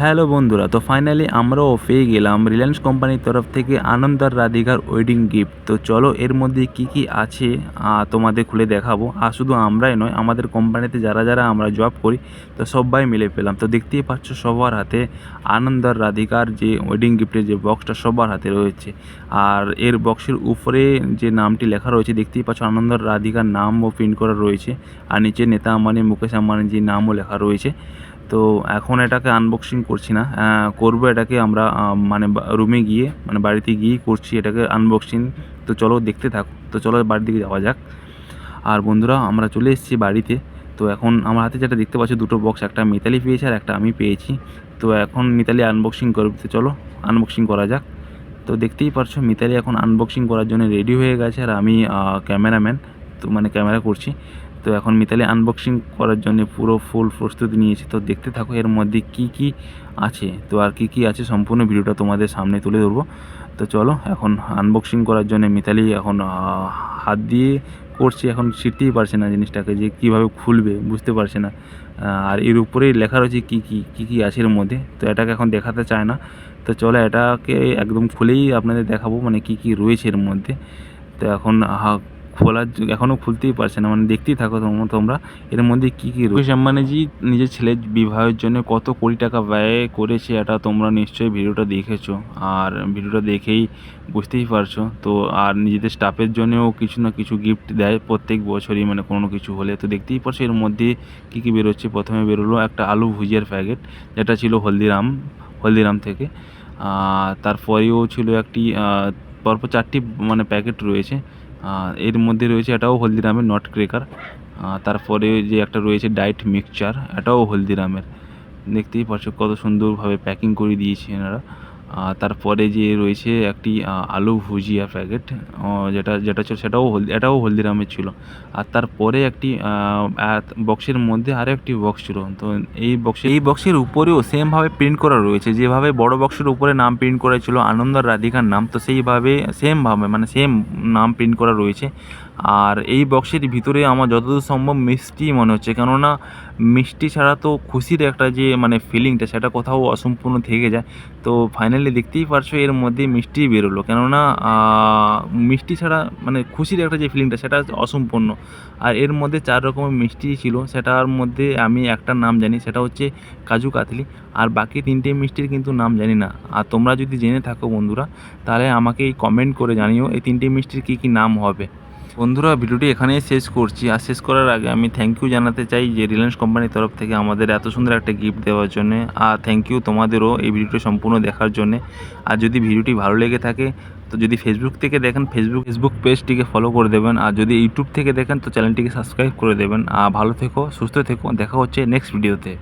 Hello বন্ধুরা, তো finally আমরাও পেয়ে গেলাম রিলায়েন্স কোম্পানির তরফ থেকে আনন্দার রাধিকার ওয়েডিং গিফট তো চলো এর মধ্যে কি কি আছে তোমাদের খুলে দেখাবো। আর শুধু আমরাই নয়, আমাদের কোম্পানিতে যারা যারা আমরা জব করি, তো সবাই মিলে পেলাম। তো দেখতেই পাচ্ছ সবার হাতে আনন্দার রাধিকার যে ওয়েডিং গিফটের যে বক্সটা সবার হাতে রয়েছে। আর এর বক্সের উপরে যে নামটি লেখা রয়েছে, দেখতেই পাচ্ছ আনন্দার রাধিকার নামও প্রিন্ট করা রয়েছে। আর নিচে নেতা আম্বানি মুকেশ আম্বানির যে নামও লেখা রয়েছে। তো এখন এটাকে আনবক্সিং করছি না। করব এটাকে আমরা মানে রুমে গিয়ে মানে বাড়িতে গিয়েই করছি এটাকে আনবক্সিং তো চলো দেখতে থাকো। তো চলো বাড়ির দিকে যাওয়া যাক। আর বন্ধুরা, আমরা চলে এসেছি বাড়িতে। তো এখন আমার হাতে যেটা দেখতে পাচ্ছি, দুটো বক্স একটা মিতালি পেয়েছে আর একটা আমি পেয়েছি। তো এখন মিতালি আনবক্সিং করবে। তো চলো আনবক্সিং করা যাক। তো দেখতেই পারছ, মিতালি এখন আনবক্সিং করার জন্য রেডি হয়ে গেছে। আর আমি ক্যামেরাম্যান তো মানে ক্যামেরা করছি। তো এখন মিতালি আনবক্সিং করার জন্য পুরো ফুল প্রস্তুতি নিয়েছি। তো দেখতে থাকো এর মধ্যে কি কি আছে। তো আর কি কি আছে সম্পূর্ণ ভিডিওটা তোমাদের সামনে তুলে ধরবো। তো চলো এখন আনবক্সিং করার জন্য মিতালি এখন হাত দিয়ে করছে। এখন শিখতেই পারছে না জিনিসটাকে যে কীভাবে খুলবে, বুঝতে পারছে না। আর এর উপরেই লেখা রয়েছে কী কী কী কী আছে এর মধ্যে। তো এটাকে এখন দেখাতে চায় না। তো চলো এটাকে একদম খুলেই আপনাদের দেখাবো মানে কী কী রয়েছে এর মধ্যে। তো এখন খোলার এখনও খুলতেই পারছে না। মানে দেখতেই থাকো তোমরা তোমরা, এর মধ্যে কী কী রয়েছে? আম্বানিজি নিজের ছেলের বিবাহের জন্য কত কোটি টাকা ব্যয় করেছে এটা তোমরা নিশ্চয়ই ভিডিওটা দেখেছ। আর ভিডিওটা দেখেই বুঝতেই পারছ। তো আর নিজেদের স্টাফের জন্যও কিছু না কিছু গিফট দেয় প্রত্যেক বছরই মানে কোনো কিছু হলে। তো দেখতেই পারছ এর মধ্যে কী কী বেরোচ্ছে। প্রথমে বেরোলো একটা আলু ভুজিয়ার প্যাকেট, যেটা ছিল হলদিরাম হলদিরাম থেকে। তারপরেও ছিল একটি পরপর চারটি মানে প্যাকেট রয়েছে। এর মধ্যে রয়েছে এটাও হলদিরামের নট ক্রেকার তারপরে যে একটা রয়েছে ডাইট মিক্সচার, এটাও হলদিরামের। দেখতেই পাচ্ছ কত সুন্দরভাবে প্যাকিং করে দিয়েছে এনারা। তারপরে যে রয়েছে একটি আলু ভুজিয়া প্যাকেট যেটা যেটা ছিল সেটাও হলদি এটাও হলদিরামের ছিল। আর তারপরে একটি বক্সের মধ্যে আরও একটি বক্স ছিল। তো এই বক্সে এই বক্সের উপরেও সেমভাবে প্রিন্ট করা রয়েছে। যেভাবে বড় বক্সের উপরে নাম প্রিন্ট করা ছিল আনন্দ রাধিকার নাম, তো সেইভাবে সেমভাবে মানে সেম নাম প্রিন্ট করা রয়েছে। আর এই বক্সের ভিতরে আমার যতদূর সম্ভব মিষ্টি মনে হচ্ছে। কেননা মিষ্টি ছাড়া তো খুশির একটা যে মানে ফিলিংটা সেটা কোথাও অসম্পূর্ণ থেকে যায়। তো ফাইনালি দেখতেই পারছ এর মধ্যে মিষ্টি বেরোলো। কেননা মিষ্টি ছাড়া মানে খুশির একটা যে ফিলিংটা সেটা অসম্পূর্ণ। আর এর মধ্যে চার রকমের মিষ্টি ছিল। সেটার মধ্যে আমি একটা নাম জানি, সেটা হচ্ছে কাজু কাতলি। আর বাকি তিনটে মিষ্টির কিন্তু নাম জানি না। আর তোমরা যদি জেনে থাকো বন্ধুরা, তাহলে আমাকে এই কমেন্ট করে জানিও, এই তিনটে মিষ্টির কী কী নাম হবে। বন্ধুরা, ভিডিওটি এখানেই শেষ করছি। আর শেষ করার আগে আমি থ্যাংক ইউ জানাতে চাই যে রিলায়েন্স কোম্পানির তরফ থেকে আমাদের এত সুন্দর একটা গিফট দেওয়ার জন্য। আর থ্যাংক ইউ তোমাদেরও এই ভিডিওটি সম্পূর্ণ দেখার জন্য। আর যদি ভিডিওটি ভালো লেগে থাকে, তো যদি ফেসবুক থেকে দেখেন ফেসবুক ফেসবুক পেজটিকে ফলো করে দেবেন। আর যদি ইউটিউব থেকে দেখেন, তো চ্যানেলটিকে সাবস্ক্রাইব করে দেবেন। আর ভালো থেকো, সুস্থ থেকো। দেখা হচ্ছে নেক্সট ভিডিওতে